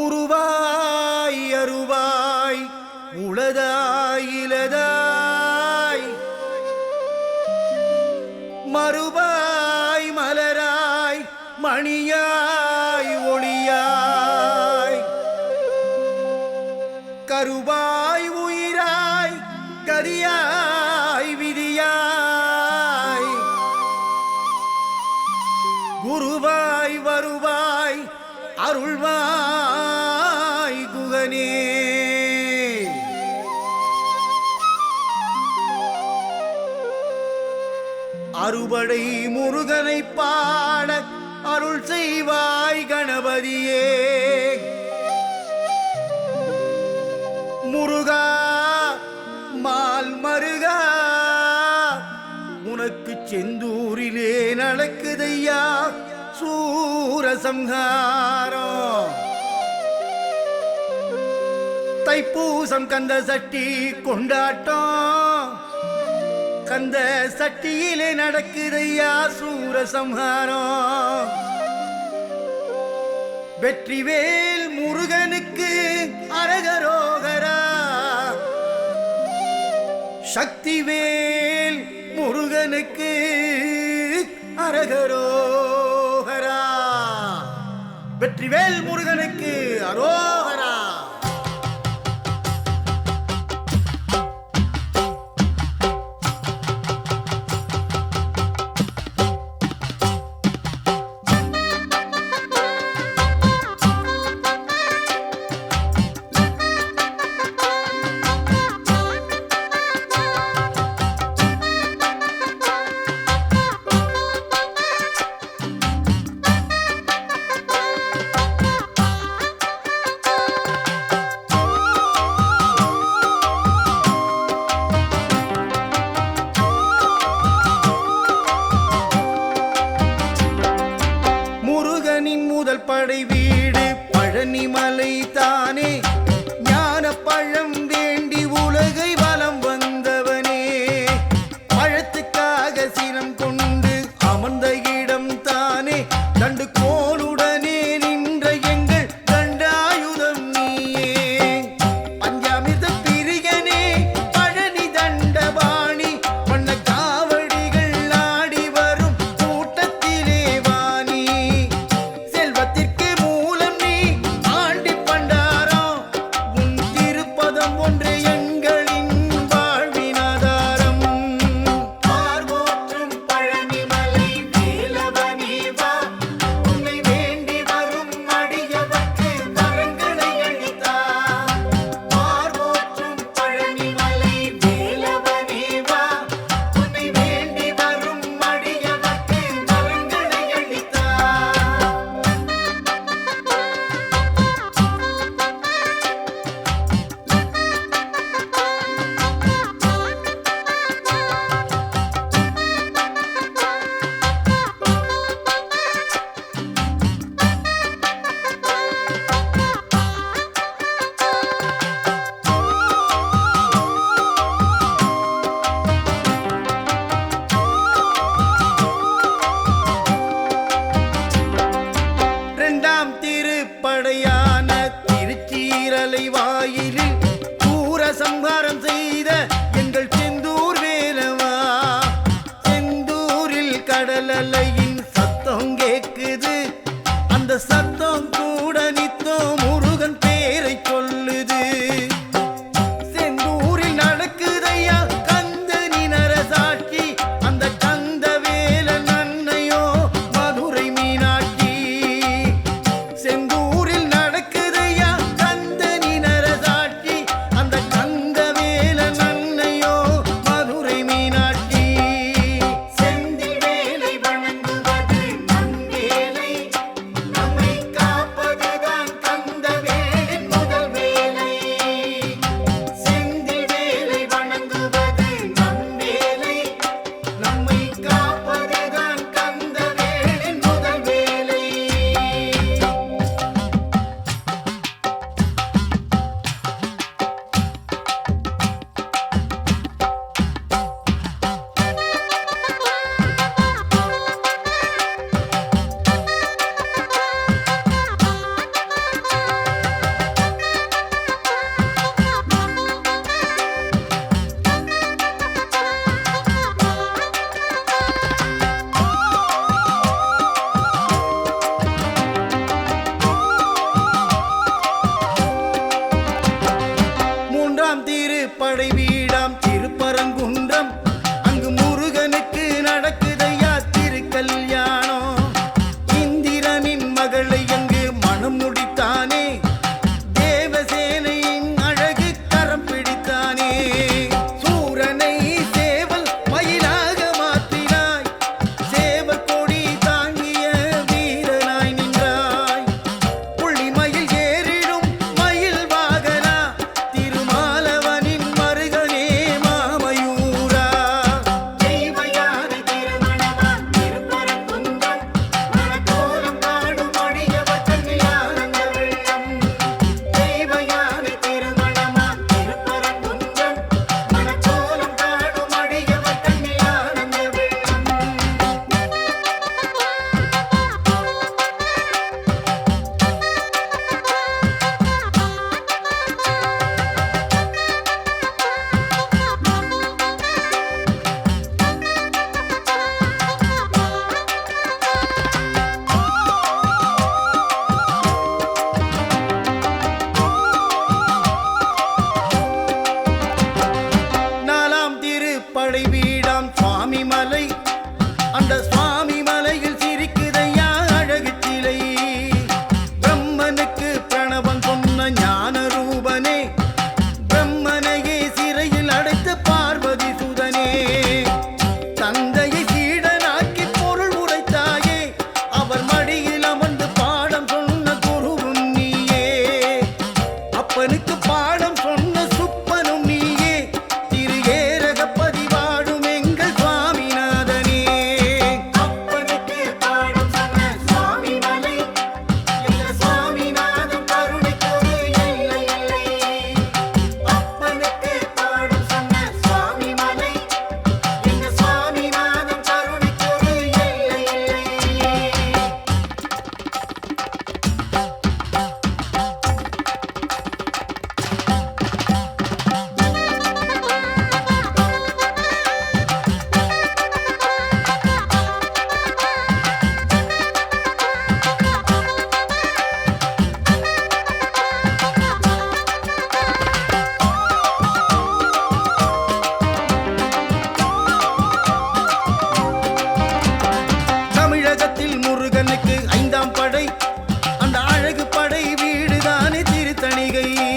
உருவாய் அருவாய் உளதாயிலதாய் மறுவாய் மலராய் மணியாய் ஒளியாய். கருவாய் உயிராய் கதியாய் விதியாய். குருவாய் வருவாய் அருள்வாய். அறுபடை முருகனை பாட அருள் செய்வாய் கணபதியே. முருகா மால் மருகா உனக்கு செந்தூரிலே நடக்குதையா சூரசம்ஹாரம்? தைப்பூசம் கந்த சட்டி கொண்டாட்டம். கந்த சட்டியிலே நடக்குதையா சூர சம்ஹாரம். வெற்றிவேல் முருகனுக்கு அரகரோகரா. சக்திவேல் முருகனுக்கு அரகரோகரா. வெற்றிவேல் முருகனுக்கு அரோ முதல் படை வீடு பழனிமலை தானே. ஞான பழம் வேண்டி உலகை வலம் மாளிகை